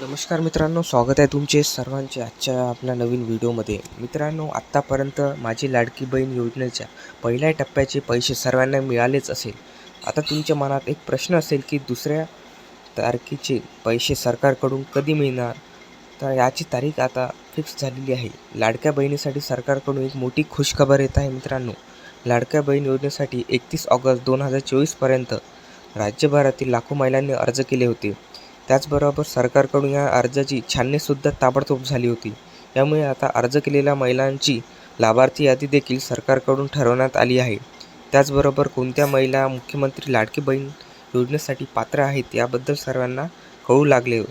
नमस्कार मित्रांनो स्वागत आहे तुमचे सर्वांचे आजच्या आपल्या नवीन व्हिडिओमध्ये. मित्रांनो आत्तापर्यंत माझी लाडकी बहीण योजनेच्या पहिल्या टप्प्याचे पैसे सर्वांना मिळालेच असेल. आता तुमच्या मनात एक प्रश्न असेल की दुसऱ्या तारखेचे पैसे सरकारकडून कधी मिळणार? तर याची तारीख आता फिक्स झालेली आहे. लाडक्या बहिणीसाठी सरकारकडून एक मोठी खुशखबर येत आहे मित्रांनो. लाडक्या बहीण योजनेसाठी एकतीस ऑगस्ट दोन हजार चोवीसपर्यंत राज्यभरातील लाखो महिलांनी अर्ज केले होते. त्याचबरोबर सरकारकडून या अर्जाची छाननीसुद्धा ताबडतोब झाली होती. यामुळे आता अर्ज केलेल्या महिलांची लाभार्थी यादी देखील सरकारकडून ठरवण्यात आली आहे. त्याचबरोबर कोणत्या महिला मुख्यमंत्री लाडकी बहीण योजनेसाठी पात्र आहेत याबद्दल सर्वांना कळू लागले.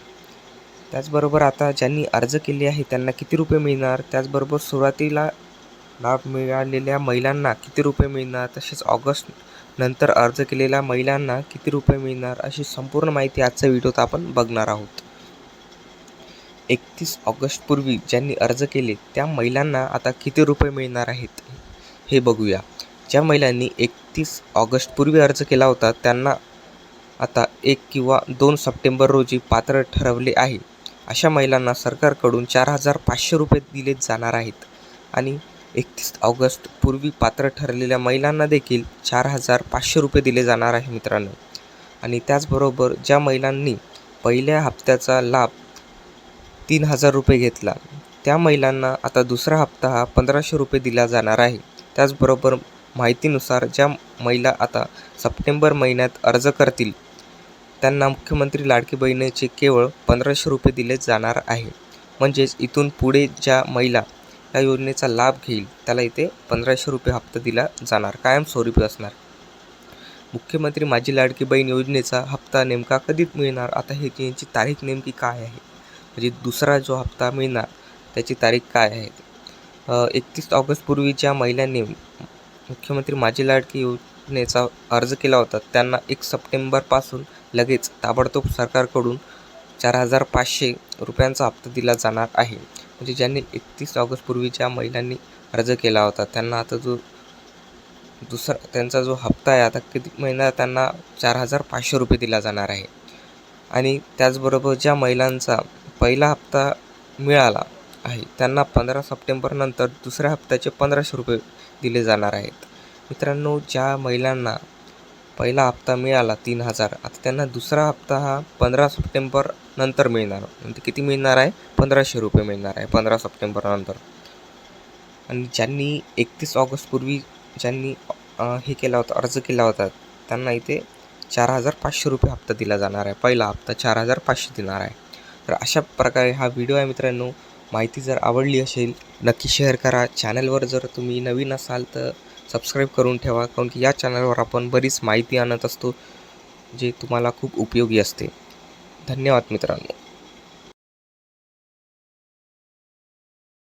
त्याचबरोबर आता ज्यांनी अर्ज केले आहे त्यांना किती रुपये मिळणार? त्याचबरोबर सुरुवातीला लाभ मिळालेल्या महिलांना किती रुपये मिळणार? तसेच ऑगस्ट नंतर अर्ज केलेल्या महिलांना किती रुपये मिळणार अशी संपूर्ण माहिती आजच्या व्हिडिओत आपण बघणार आहोत. एकतीस ऑगस्टपूर्वी ज्यांनी अर्ज केले त्या महिलांना आता किती रुपये मिळणार आहेत? हे बघूया. ज्या महिलांनी एकतीस ऑगस्टपूर्वी अर्ज केला होता त्यांना आता एक किंवा दोन सप्टेंबर रोजी पात्र ठरवले आहे. अशा महिलांना सरकारकडून चार हजार पाचशे रुपये दिले जाणार आहेत. आणि एकतीस ऑगस्ट पूर्वी पात्र ठरलेल्या महिलांना देखील चार हजार पाचशे रुपये दिले जाणार आहे मित्रांनो. आणि त्याचबरोबर ज्या महिलांनी पहिल्या हप्त्याचा लाभ तीन हजार रुपये घेतला त्या महिलांना आता दुसरा हप्ता हा पंधराशे रुपये दिला जाणार आहे. त्याचबरोबर माहितीनुसार ज्या महिला आता सप्टेंबर महिन्यात अर्ज करतील त्यांना मुख्यमंत्री लाडकी बहिणीचे केवळ पंधराशे रुपये दिले जाणार आहे. म्हणजेच इथून पुढे ज्या महिला या योजनेचा लाभ घेईल. त्याला इथे पंधराशे रुपये हप्ता दिला जाणार. कायमस्वरूपी असणार. मुख्यमंत्री माझी लाडकी बहीण योजनेचा हप्ता नेमका कधी मिळणार? आता हे यांची तारीख नेमकी काय आहे? म्हणजे दुसरा जो हप्ता मिळणार त्याची तारीख काय आहे? एकतीस ऑगस्टपूर्वी ज्या महिलांनी मुख्यमंत्री माझी लाडकी योजनेचा अर्ज केला होता त्यांना एक सप्टेंबरपासून लगेच ताबडतोब सरकारकडून चार हजार पाचशे रुपयांचा हप्ता दिला जाणार आहे. म्हणजे ज्यांनी एकतीस ऑगस्टपूर्वी ज्या महिलांनी अर्ज केला होता त्यांना आता जो दुसरा त्यांचा जो हप्ता आहे आता किती महिना त्यांना चार हजार पाचशे रुपये दिला जाणार आहे. आणि त्याचबरोबर ज्या महिलांचा पहिला हप्ता मिळाला आहे त्यांना पंधरा सप्टेंबरनंतर दुसऱ्या हप्त्याचे पंधराशे रुपये दिले जाणार आहेत. मित्रांनो ज्या महिलांना पहिला हप्ता मिळाला तीन हजार. आता त्यांना दुसरा हप्ता हा पंधरा सप्टेंबर नंतर मिळणार. म्हणजे किती मिळणार आहे? पंधराशे रुपये मिळणार आहे पंधरा सप्टेंबरनंतर आणि ज्यांनी एकतीस ऑगस्टपूर्वी ज्यांनी हे केला होता अर्ज केला होता त्यांना इथे चार हजार पाचशे रुपये हप्ता दिला जाणार आहे. पहिला हप्ता चार हजार पाचशे देणार आहे. तर अशा प्रकारे हा व्हिडिओ आहे मित्रांनो. माहिती जर आवडली असेल नक्की शेअर करा. चॅनलवर जर तुम्ही नवीन असाल तर सबस्क्राईब करून ठेवा. कारण की या चॅनलवर आपण बरीच माहिती आणत असतो जे तुम्हाला खूप उपयोगी असते. धन्यवाद मित्रांनो.